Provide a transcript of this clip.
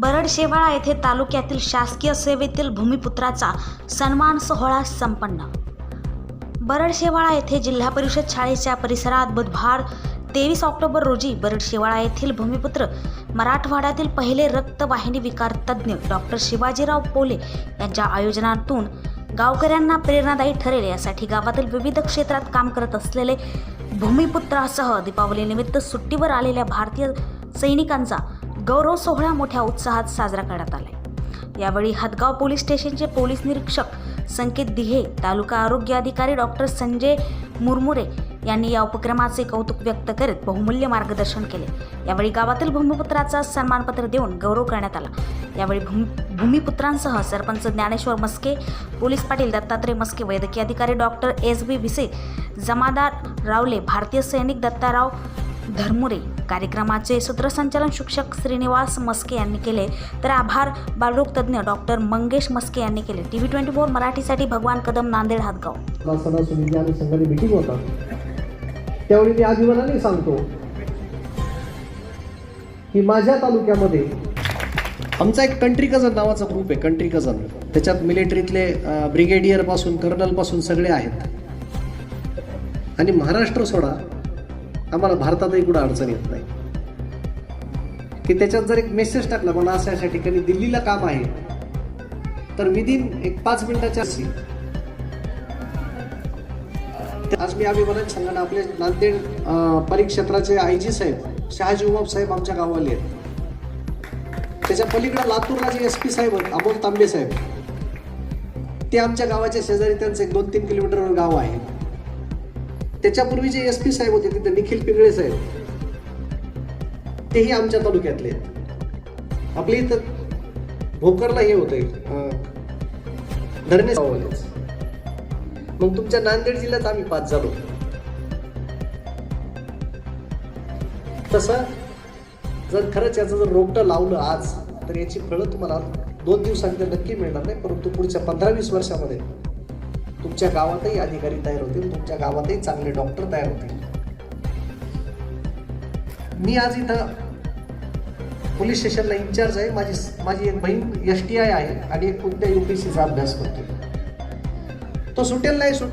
बरडशेवाळा येथे तालुक्यातील शासकीय सेवेतील भूमिपुत्राचा सन्मान सोहळा संपन्न. बरडशेवाळा येथे जिल्हा परिषद शाळेच्या परिसरात बुधवार तेवीस ऑक्टोबर रोजी बरडशेवाळा येथील भूमिपुत्र मराठवाड्यातील पहिले रक्तवाहिनी विकार तज्ज्ञ डॉक्टर शिवाजीराव पोले यांच्या आयोजनातून गावकऱ्यांना प्रेरणादायी ठरेल. यासाठी गावातील विविध क्षेत्रात काम करत असलेले भूमिपुत्रासह दीपावलीनिमित्त सुट्टीवर आलेल्या भारतीय सैनिकांचा गौरव सोहळा मोठ्या उत्साहात साजरा करण्यात आला यावेळी हदगाव पोलीस स्टेशनचे पोलीस निरीक्षक संकेत दिहे तालुका आरोग्य अधिकारी डॉक्टर संजय मुरमुरे यांनी या उपक्रमाचे कौतुक व्यक्त करीत बहुमूल्य मार्गदर्शन केले. यावेळी गावातील भूमिपुत्राचा सन्मानपत्र देऊन गौरव करण्यात आला. यावेळी भूमी भूमिपुत्रांसह सरपंच ज्ञानेश्वर मस्के पोलीस पाटील दत्तात्रय मस्के वैद्यकीय अधिकारी डॉक्टर एस बी भिसे जमादार रावले भारतीय सैनिक दत्ताराव धर्मुरे कार्यक्रमाचे सूत्रसंचालन शिक्षक श्रीनिवास मस्के यांनी केले. तर आभार बालरोग तज्ज्ञ डॉक्टर मंगेश मस्के यांनी केले. टी व्ही ट्वेंटी फोर मराठीसाठी भगवान कदम नांदेड हातगाव. संघाने मिटिंग होता. त्यावेळी मी अभिमानाने सांगतो की माझ्या तालुक्यामध्ये आमचा एक कंट्री कझन नावाचा ग्रुप आहे कंट्री कझन त्याच्यात मिलिटरीतले ब्रिगेडियरपासून कर्नलपासून सगळे आहेत. आणि महाराष्ट्र सोडा आम्हाला भारतातही कुठं अडचण येत नाही. की त्याच्यात जर एक मेसेज टाकला मला असं अशा ठिकाणी दिल्लीला काम आहे. तर विदिन एक पाच मिनिटाच्या आज मी अभिमानाने सांगणार आपले नांदेड परिक्षेत्राचे आय जी साहेब शहाजी उमाब साहेब आमच्या गावाले आहेत. त्याच्या पलीकडे लातूरला जे एस पी साहेब आहेत अमोल तांबे साहेब. ते आमच्या गावाच्या शेजारी त्यांचं एक दोन तीन किलोमीटरवर गाव आहे. त्याच्यापूर्वी जे एस पी साहेब होते तिथे निखिल पिंगळे साहेब. तेही आमच्या तालुक्यातले आहेत. आपल्या इथं भोकरला हे होतंय धरणे मग तुमच्या नांदेड जिल्ह्यात आम्ही पाच झालो. तसं जर खरंच याचं जर रोपटं लावलं आज तर याची फळं तुम्हाला दोन दिवसांनी नक्की मिळणार नाही परंतु पुढच्या पंधरा वीस वर्षामध्ये तुमच्या गावातही अधिकारी तयार होतील तुमच्या गावातही चांगले डॉक्टर तयार होतील. मी आज इथं पोलीस स्टेशनला इन्चार्ज आहे. माझी माझी एक बहीण एस टी आय आहे आणि एक कोणत्या युपीसीचा अभ्यास करते तो सुटेल नाही सुट